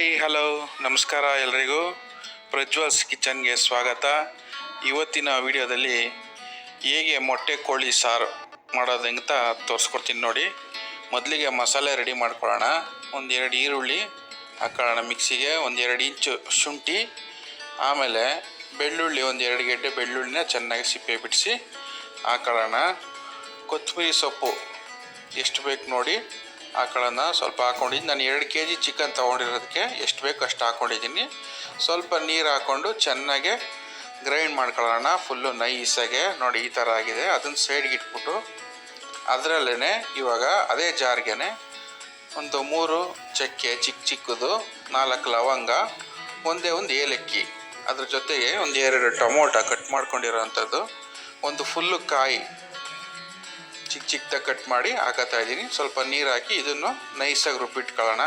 Hi, hello, ನಮಸ್ಕಾರ ಎಲ್ರಿಗೂ. ಪ್ರಜ್ವಲ್ಸ್ ಕಿಚನ್ಗೆ ಸ್ವಾಗತ. ಇವತ್ತಿನ ವಿಡಿಯೋದಲ್ಲಿ ಹೇಗೆ ಮೊಟ್ಟೆ ಕೋಳಿ ಸಾರು ಮಾಡೋದು ಅಂತ ತೋರಿಸ್ಕೊಡ್ತೀನಿ ನೋಡಿ. ಮೊದಲಿಗೆ ಮಸಾಲೆ ರೆಡಿ ಮಾಡ್ಕೊಳ್ಳೋಣ. ಒಂದೆರಡು ಈರುಳ್ಳಿ ಹಾಕೊಳ್ಳೋಣ ಮಿಕ್ಸಿಗೆ, ಒಂದೆರಡು ಇಂಚು ಶುಂಠಿ, ಆಮೇಲೆ ಬೆಳ್ಳುಳ್ಳಿ, ಒಂದೆರಡು ಗೆಡ್ಡೆ ಬೆಳ್ಳುಳ್ಳಿನ ಚೆನ್ನಾಗಿ ಸಿಪ್ಪೆ ಬಿಡಿಸಿ ಹಾಕೊಳ್ಳೋಣ. ಕೊತ್ತಂಬರಿ ಸೊಪ್ಪು ಎಷ್ಟು ಬೇಕು ನೋಡಿ. ಹಾಕೊಳ್ಳೋಣ ಸ್ವಲ್ಪ ಹಾಕೊಂಡಿದ್ದು. ನಾನು ಎರಡು ಕೆ ಜಿ ಚಿಕನ್ ತೊಗೊಂಡಿರೋದಕ್ಕೆ ಎಷ್ಟು ಬೇಕು ಅಷ್ಟು ಹಾಕ್ಕೊಂಡಿದ್ದೀನಿ ಸ್ವಲ್ಪ ನೀರು ಹಾಕ್ಕೊಂಡು ಚೆನ್ನಾಗೆ ಗ್ರೈಂಡ್ ಮಾಡ್ಕೊಳ್ಳೋಣ. ಫುಲ್ಲು ನೈಸಾಗೆ. ನೋಡಿ, ಈ ಥರ ಆಗಿದೆ. ಅದನ್ನು ಸೈಡ್ಗೆ ಇಟ್ಬಿಟ್ಟು ಅದರಲ್ಲೇ ಇವಾಗ ಅದೇ ಜಾರ್ಗೆ ಒಂದು ಮೂರು ಚಕ್ಕೆ ಚಿಕ್ಕ ಚಿಕ್ಕದು, ನಾಲ್ಕು ಲವಂಗ, ಒಂದೇ ಒಂದು ಏಲಕ್ಕಿ. ಅದ್ರ ಜೊತೆಗೆ ಒಂದು ಎರಡು ಟೊಮೊಟೊ ಕಟ್ ಮಾಡ್ಕೊಂಡಿರೋ ಅಂಥದ್ದು ಒಂದು ಫುಲ್ಲು ಕಾಯಿ ಚಿಕ್ಕ ಚಿಕ್ಕದಾಗಿ ಕಟ್ ಮಾಡಿ ಹಾಕತ್ತಾ ಇದ್ದೀನಿ. ಸ್ವಲ್ಪ ನೀರು ಹಾಕಿ ಇದನ್ನು ನೈಸಾಗಿ ರುಬ್ಬಿಟ್ಕೊಳ್ಳೋಣ.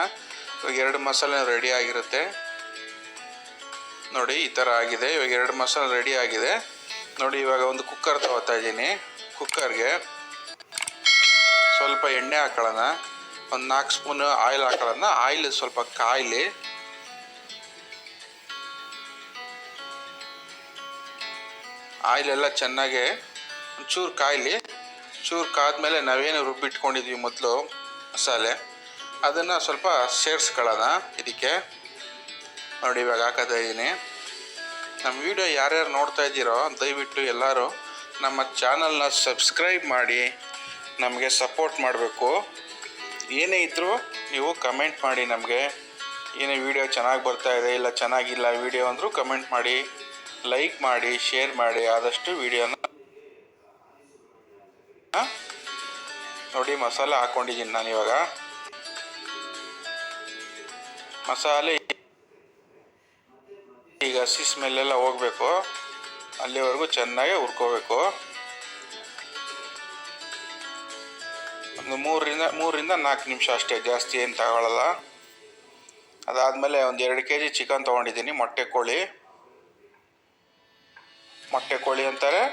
ಇವಾಗ ಎರಡು ಮಸಾಲೆ ರೆಡಿ ಆಗಿರುತ್ತೆ. ನೋಡಿ, ಈ ಥರ ಆಗಿದೆ. ಇವಾಗ ಎರಡು ಮಸಾಲೆ ರೆಡಿ ಆಗಿದೆ. ನೋಡಿ, ಇವಾಗ ಒಂದು ಕುಕ್ಕರ್ ತಗೋತಾ ಇದ್ದೀನಿ. ಕುಕ್ಕರ್ಗೆ ಸ್ವಲ್ಪ ಎಣ್ಣೆ ಹಾಕೊಳ್ಳೋಣ. ಒಂದು ನಾಲ್ಕು ಸ್ಪೂನ್ ಆಯಿಲ್ ಹಾಕೊಳ್ಳೋಣ. ಆಯಿಲ್ ಸ್ವಲ್ಪ ಕಾಯಿಲಿ. ಆಯಿಲ್ ಎಲ್ಲ ಚೆನ್ನಾಗಿ ಒಂಚೂರು ಕಾಯಿಲಿ. ಚೂರು ಕಾದ್ಮೇಲೆ ನಾವೇನು ರುಬ್ಬಿಟ್ಕೊಂಡಿದ್ವಿ ಮೊದಲು ಮಸಾಲೆ, ಅದನ್ನು ಸ್ವಲ್ಪ ಸೇರಿಸ್ಕೊಳ್ಳೋಣ ಇದಕ್ಕೆ. ನೋಡಿ, ಇವಾಗ ಹಾಕೋತಾ ಇದ್ದೀನಿ ನಮ್ಮ ವಿಡಿಯೋ ಯಾರ್ಯಾರು ನೋಡ್ತಾ ಇದ್ದೀರೋ, ದಯವಿಟ್ಟು ಎಲ್ಲರೂ ನಮ್ಮ ಚಾನಲ್ನ ಸಬ್ಸ್ಕ್ರೈಬ್ ಮಾಡಿ, ನಮಗೆ ಸಪೋರ್ಟ್ ಮಾಡಬೇಕು. ಏನೇ ಇದ್ದರೂ ನೀವು ಕಮೆಂಟ್ ಮಾಡಿ ನಮಗೆ. ಏನೇ ವಿಡಿಯೋ ಚೆನ್ನಾಗಿ ಬರ್ತಾ ಇದೆ ಇಲ್ಲ ಚೆನ್ನಾಗಿಲ್ಲ ವಿಡಿಯೋ ಅಂದರೂ ಕಮೆಂಟ್ ಮಾಡಿ, ಲೈಕ್ ಮಾಡಿ, ಶೇರ್ ಮಾಡಿ, ಆದಷ್ಟು ವಿಡಿಯೋನ ನೋಡಿ, ಮಸಾಲೆ ಹಾಕೊಂಡಿದ್ದೀನಿ ನಾನು ಇವಾಗ. ಮಸಾಲೆ ಈಗ ಹಸಿ ಸ್ಮೆಲ್ಲೆಲ್ಲ ಹೋಗಬೇಕು. ಅಲ್ಲಿವರೆಗೂ ಚೆನ್ನಾಗಿ ಹುರ್ಕೋಬೇಕು. ಒಂದು ಮೂರರಿಂದ ಮೂರರಿಂದ ನಾಲ್ಕು ನಿಮಿಷ ಅಷ್ಟೇ, ಜಾಸ್ತಿ ಏನು ತಗೊಳ್ಳಲ್ಲ ಅದಾದಮೇಲೆ ಒಂದು ಎರಡು ಕೆ ಜಿ ಚಿಕನ್ ತೊಗೊಂಡಿದ್ದೀನಿ, ಮೊಟ್ಟೆ ಕೋಳಿ. ಮೊಟ್ಟೆ ಕೋಳಿ ಅಂತಾರೆ.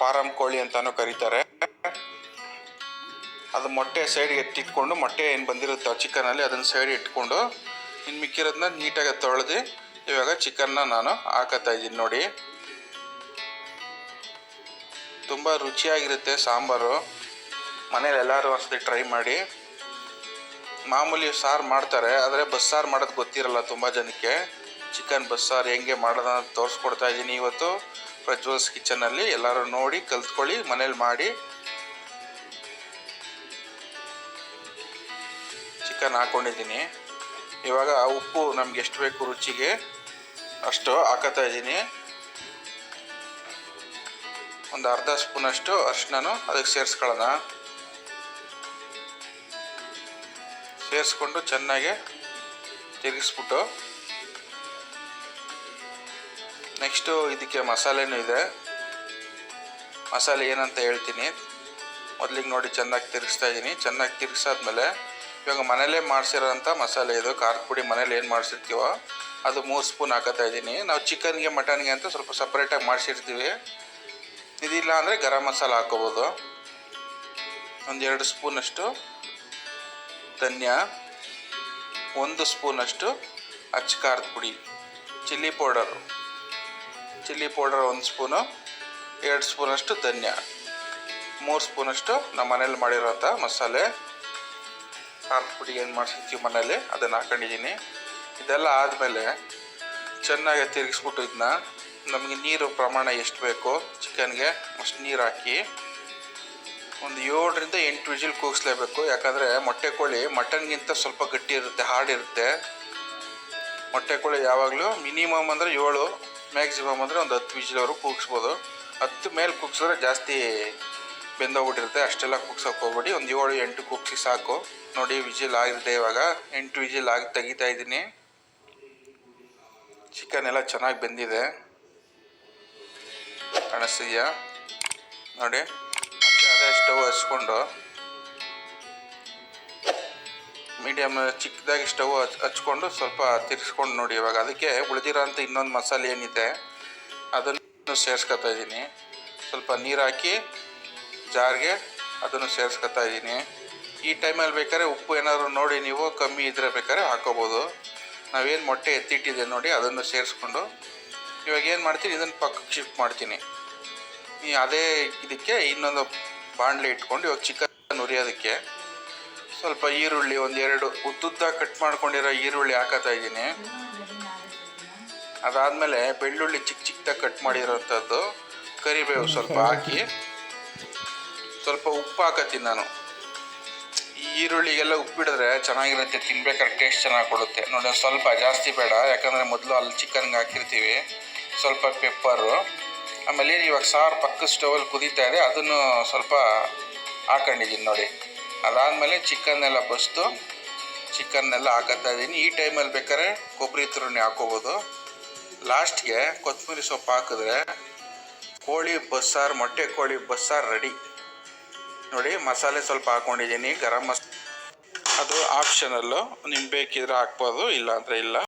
ಫಾರಮ್ ಕೋಳಿ ಅಂತಾನು ಕರೀತಾರೆ. ಅದು ಮೊಟ್ಟೆ ಸೈಡ್ಗೆ ಎತ್ತಿಟ್ಕೊಂಡು ಮೊಟ್ಟೆ ಏನು ಬಂದಿರುತ್ತೆ ಚಿಕನಲ್ಲಿ ಅದನ್ನು ಸೈಡ್ ಇಟ್ಕೊಂಡು ಇನ್ನು ಮಿಕ್ಕಿರೋದನ್ನ ನೀಟಾಗಿ ತೊಳೆದು ಇವಾಗ ಚಿಕನ್ನ ನಾನು ಹಾಕತ್ತಾ ಇದ್ದೀನಿ ನೋಡಿ. ತುಂಬ ರುಚಿಯಾಗಿರುತ್ತೆ ಸಾಂಬಾರು. ಮನೇಲಿ ಎಲ್ಲರೂ ಒಂದ್ಸತಿ ಟ್ರೈ ಮಾಡಿ. ಮಾಮೂಲಿ ಸಾರು ಮಾಡ್ತಾರೆ, ಆದರೆ ಬಸ್ಸಾರು ಮಾಡೋದು ಗೊತ್ತಿರಲ್ಲ ತುಂಬ ಜನಕ್ಕೆ. ಚಿಕನ್ ಬಸ್ಸಾರು ಹೆಂಗೆ ಮಾಡೋದನ್ನ ತೋರಿಸ್ಕೊಡ್ತಾ ಇದ್ದೀನಿ ಇವತ್ತು. ಪ್ರಜ್ವಲ್ಸ್ ಕಿಚನಲ್ಲಿ ಎಲ್ಲರೂ ನೋಡಿ ಕಲ್ತ್ಕೊಳ್ಳಿ, ಮನೇಲಿ ಮಾಡಿ. ಚಿಕನ್ ಹಾಕ್ಕೊಂಡಿದ್ದೀನಿ ಇವಾಗ ಉಪ್ಪು ನಮ್ಗೆ ಎಷ್ಟು ಬೇಕು ರುಚಿಗೆ ಅಷ್ಟು ಹಾಕತಾ ಇದ್ದೀನಿ. ಒಂದು ಅರ್ಧ ಸ್ಪೂನಷ್ಟು ಅರ್ಶಿನೂ ಅದಕ್ಕೆ ಸೇರಿಸ್ಕೊಳ್ಳೋಣ. ಸೇರಿಸ್ಕೊಂಡು ಚೆನ್ನಾಗಿ ತಿರುಗಿಸ್ಬಿಟ್ಟು ನೆಕ್ಸ್ಟು ಇದಕ್ಕೆ ಮಸಾಲೆನೂ ಇದೆ. ಮಸಾಲೆ ಏನಂತ ಹೇಳ್ತೀನಿ. ಮೊದಲಿಗೆ ನೋಡಿ ಚೆನ್ನಾಗಿ ತಿರುಗಿಸ್ತಾ ಇದ್ದೀನಿ ಚೆನ್ನಾಗಿ ತಿರುಗಿಸಾದ್ಮೇಲೆ ಇವಾಗ ಮನೇಲೇ ಮಾಡಿಸಿರೋಂಥ ಮಸಾಲೆ ಇದು. ಖಾರದ ಪುಡಿ ಮನೇಲಿ ಏನು ಮಾಡಿಸಿರ್ತೀವೋ ಅದು ಮೂರು ಸ್ಪೂನ್ ಹಾಕೋತಾ ಇದ್ದೀನಿ ನಾವು ಚಿಕನ್ಗೆ, ಮಟನ್ಗೆ ಅಂತ ಸ್ವಲ್ಪ ಸಪ್ರೇಟಾಗಿ ಮಾಡಿಸಿರ್ತೀವಿ. ಇದಿಲ್ಲ ಅಂದರೆ ಗರಂ ಮಸಾಲ ಹಾಕೋಬೋದು ಒಂದೆರಡು ಸ್ಪೂನಷ್ಟು ಧನ್ಯ, ಒಂದು ಸ್ಪೂನಷ್ಟು ಅಚ್ಚ ಖಾರದ ಪುಡಿ, ಚಿಲ್ಲಿ ಪೌಡರು. ಚಿಲ್ಲಿ ಪೌಡರ್ ಒಂದು ಸ್ಪೂನು, ಎರಡು ಸ್ಪೂನಷ್ಟು ಧನ್ಯ. ಮೂರು ಸ್ಪೂನಷ್ಟು ನಮ್ಮ ಮನೇಲಿ ಮಾಡಿರೋಂಥ ಮಸಾಲೆ. ಖಾರದ ಪುಡಿ ಏನು ಮಾಡಿಸಿರ್ತೀವಿ ಮನೇಲಿ, ಅದನ್ನು ಹಾಕೊಂಡಿದ್ದೀನಿ. ಇದೆಲ್ಲ ಆದಮೇಲೆ ಚೆನ್ನಾಗಿ ತಿರುಗಿಸ್ಬಿಟ್ಟು ಇದನ್ನ, ನಮಗೆ ನೀರು ಪ್ರಮಾಣ ಎಷ್ಟು ಬೇಕೋ ಚಿಕನ್ಗೆ ಅಷ್ಟು ನೀರು ಹಾಕಿ, ಒಂದು ಏಳರಿಂದ ಎಂಟು ವಿಜಿಲ್ ಕೂಗಿಸ್ಲೇಬೇಕು. ಯಾಕಂದರೆ ಮೊಟ್ಟೆ ಕೋಳಿ ಮಟನ್ಗಿಂತ ಸ್ವಲ್ಪ ಗಟ್ಟಿ ಇರುತ್ತೆ, ಹಾರ್ಡ್ ಇರುತ್ತೆ. ಮೊಟ್ಟೆ ಕೋಳಿ ಯಾವಾಗಲೂ ಮಿನಿಮಮ್ ಅಂದರೆ ಏಳು ಮ್ಯಾಕ್ಸಿಮಮ್ ಅಂದರೆ ಒಂದು ಹತ್ತು ವಿಜಿಲವರು ಕೂಗಿಸ್ಬೋದು. ಹತ್ತು ಮೇಲೆ ಕೂಗಿಸಿದ್ರೆ ಜಾಸ್ತಿ ಬೆಂದೋಗ್ಬಿಟ್ಟಿರುತ್ತೆ. ಅಷ್ಟೆಲ್ಲ ಕೂಗ್ಸೋಕೆ ಹೋಗ್ಬೇಡಿ. ಒಂದು ಏಳು, ಎಂಟು ಕೂಗ್ಸಿ ಸಾಕು. ನೋಡಿ, ವಿಜಿಲ್ ಆಗಿರುತ್ತೆ ಇವಾಗ. ಎಂಟು ವಿಜಿಲ್ ಆಗಿ ತೆಗಿತಾ ಇದ್ದೀನಿ. ಚಿಕನ್ ಎಲ್ಲ ಚೆನ್ನಾಗಿ ಬೆಂದಿದೆ. ಕಾಣಿಸ್ತಿದೆಯಾ? ನೋಡಿ. ಅದೇ ಸ್ಟವ್ ಹಚ್ಕೊಂಡು. ಮೀಡಿಯಮ್ ಚಿಕ್ಕದಾಗಿ ಸ್ಟವ್ ಹಚ್, ಹಚ್ಕೊಂಡು ಸ್ವಲ್ಪ ತಿರ್ಸ್ಕೊಂಡು ನೋಡಿ ಇವಾಗ. ಅದಕ್ಕೆ ಉಳಿದಿರೋ ಅಂಥ ಇನ್ನೊಂದು ಮಸಾಲೆ ಏನಿದೆ, ಅದನ್ನು ಸೇರಿಸ್ಕೊತಾ ಇದ್ದೀನಿ. ಸ್ವಲ್ಪ ನೀರು ಹಾಕಿ ಜಾರ್ಗೆ ಅದನ್ನು ಸೇರಿಸ್ಕೊತಾ ಇದ್ದೀನಿ. ಈ ಟೈಮಲ್ಲಿ ಬೇಕಾದ್ರೆ ಉಪ್ಪು ಏನಾದರೂ ನೋಡಿ ನೀವು, ಕಮ್ಮಿ ಇದ್ರೆ ಬೇಕಾದ್ರೆ ಹಾಕೋಬೋದು. ನಾವೇನು ಮೊಟ್ಟೆ ಎತ್ತಿಟ್ಟಿದೆ ನೋಡಿ ಅದನ್ನು ಸೇರಿಸ್ಕೊಂಡು, ಇವಾಗ ಏನು ಮಾಡ್ತೀನಿ, ಇದನ್ನು ಪಕ್ಕಕ್ಕೆ ಶಿಫ್ಟ್ ಮಾಡ್ತೀನಿ. ಅದೇ ಇದಕ್ಕೆ ಇನ್ನೊಂದು ಬಾಣಲೆ ಇಟ್ಕೊಂಡು ಇವಾಗ ಚಿಕನ್ ಉರಿಯೋದಕ್ಕೆ ಸ್ವಲ್ಪ ಈರುಳ್ಳಿ ಒಂದೆರಡು ಉದ್ದುದ್ದ ಕಟ್ ಮಾಡ್ಕೊಂಡಿರೋ ಈರುಳ್ಳಿ ಹಾಕತಾ ಇದ್ದೀನಿ. ಅದಾದಮೇಲೆ ಬೆಳ್ಳುಳ್ಳಿ ಚಿಕ್ಕ ಚಿಕ್ಕದಾಗಿ ಕಟ್ ಮಾಡಿರೋಂಥದ್ದು ಕರಿಬೇವು ಸ್ವಲ್ಪ ಹಾಕಿ. ಸ್ವಲ್ಪ ಉಪ್ಪು ಹಾಕತ್ತೀನಿ ನಾನು. ಈರುಳ್ಳಿಗೆಲ್ಲ ಈರುಳ್ಳಿಗೆಲ್ಲ ಉಪ್ಪಿಡಿದ್ರೆ ಚೆನ್ನಾಗಿರುತ್ತೆ, ತಿನ್ಬೇಕಾದ್ರೆ ಟೇಸ್ಟ್ ಚೆನ್ನಾಗಿ ಕೊಡುತ್ತೆ. ನೋಡಿ ಸ್ವಲ್ಪ ಜಾಸ್ತಿ ಬೇಡ, ಯಾಕಂದರೆ ಮೊದಲು ಅಲ್ಲಿ ಚಿಕನ್ಗೆ ಹಾಕಿರ್ತೀವಿ. ಸ್ವಲ್ಪ ಪೆಪ್ಪರು ಆಮೇಲೆ ಇವಾಗ ಸಾರು ಪಕ್ಕ ಸ್ಟವಲ್ಲಿ ಕುದೀತಾ ಇದೆ, ಅದನ್ನು ಸ್ವಲ್ಪ ಹಾಕೊಂಡಿದ್ದೀನಿ ನೋಡಿ. ಅದಾದಮೇಲೆ ಚಿಕನ್ನೆಲ್ಲ ಬಸ್ತು. ಚಿಕನ್ನೆಲ್ಲ ಹಾಕತ್ತಾ ಇದ್ದೀನಿ ಈ ಟೈಮಲ್ಲಿ ಬೇಕಾದ್ರೆ ಕೊಬ್ಬರಿ ತುರುಣಿ ಹಾಕೋಬೋದು. ಲಾಸ್ಟ್ಗೆ ಕೊತ್ತಂಬರಿ ಸೊಪ್ಪು ಹಾಕಿದ್ರೆ ಕೋಳಿ ಬಸ್ಸಾರು, ಮೊಟ್ಟೆ ಕೋಳಿ ಬಸ್ಸಾರು ರೆಡಿ ನೋಡಿ, ಮಸಾಲೆ ಸ್ವಲ್ಪ ಹಾಕೊಂಡಿದ್ದೀನಿ, ಗರಂ ಮಸ್ ಅದು ಆಪ್ಷನಲ್ಲು ನಿಮ್ಗೆ ಬೇಕಿದ್ರೆ ಹಾಕ್ಬೋದು ಇಲ್ಲ ಅಂದರೆ ಇಲ್ಲ.